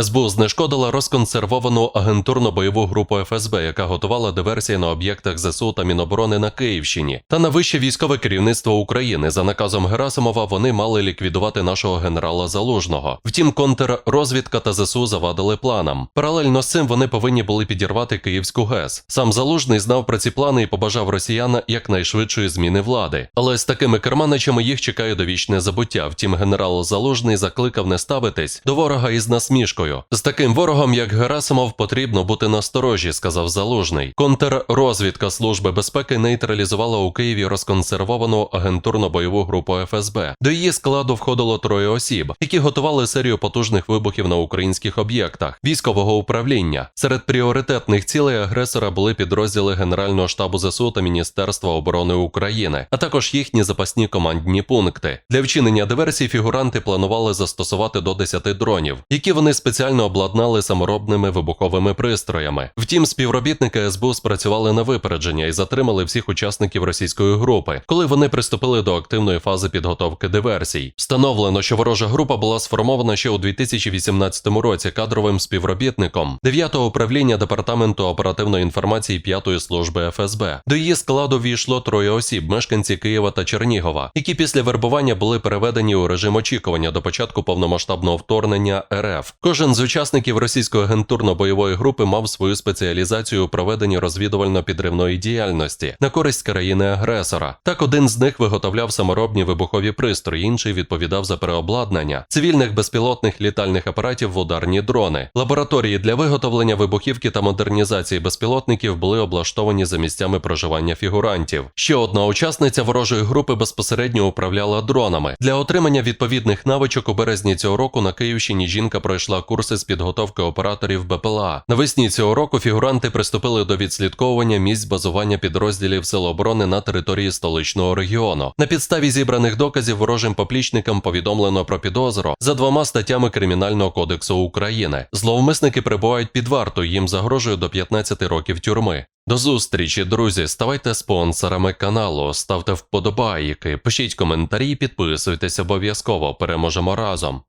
СБУ знешкодила розконсервовану агентурно-бойову групу ФСБ, яка готувала диверсії на об'єктах ЗСУ та Міноборони на Київщині. Та на вище військове керівництво України за наказом Герасимова вони мали ліквідувати нашого генерала Залужного. Втім, контррозвідка та ЗСУ завадили планам. Паралельно з цим вони повинні були підірвати Київську ГЕС. Сам Залужний знав про ці плани і побажав росіян якнайшвидшої зміни влади. Але з такими керманичами їх чекає довічне забуття. Втім, генерал Залужний закликав не ставитись до ворога із насмішкою. З таким ворогом, як Герасимов, потрібно бути насторожі, сказав Залужний. Контррозвідка Служби безпеки нейтралізувала у Києві розконсервовану агентурно-бойову групу ФСБ. До її складу входило троє осіб, які готували серію потужних вибухів на українських об'єктах військового управління. Серед пріоритетних цілей агресора були підрозділи Генерального штабу ЗСУ та Міністерства оборони України, а також їхні запасні командні пункти. Для вчинення диверсій фігуранти планували застосувати до 10 дронів, які вони спеціально обладнали саморобними вибуховими пристроями. Втім, співробітники СБУ спрацювали на випередження і затримали всіх учасників російської групи, коли вони приступили до активної фази підготовки диверсій. Встановлено, що ворожа група була сформована ще у 2018 році кадровим співробітником 9-го управління департаменту оперативної інформації 5-ї служби ФСБ. До її складу війшло троє осіб, мешканці Києва та Чернігова, які після вербування були переведені у режим очікування до початку повномасштабного вторгнення РФ. Кожен з учасників російської агентурно-бойової групи мав свою спеціалізацію у проведенні розвідувально-підривної діяльності на користь країни-агресора. Так один з них виготовляв саморобні вибухові пристрої, інший відповідав за переобладнання цивільних безпілотних літальних апаратів в ударні дрони. Лабораторії для виготовлення вибухівки та модернізації безпілотників були облаштовані за місцями проживання фігурантів. Ще одна учасниця ворожої групи безпосередньо управляла дронами. Для отримання відповідних навичок у березні цього року на Київщині жінка пройшла курси з підготовки операторів БПЛА. Навесні цього року фігуранти приступили до відслідковування місць базування підрозділів Сил оборони на території столичного регіону. На підставі зібраних доказів ворожим поплічникам повідомлено про підозру за двома статтями Кримінального кодексу України. Зловмисники перебувають під вартою, їм загрожує до 15 років тюрми. До зустрічі, друзі. Ставайте спонсорами каналу, ставте вподобайки, пишіть коментарі, підписуйтесь обов'язково. Переможемо разом.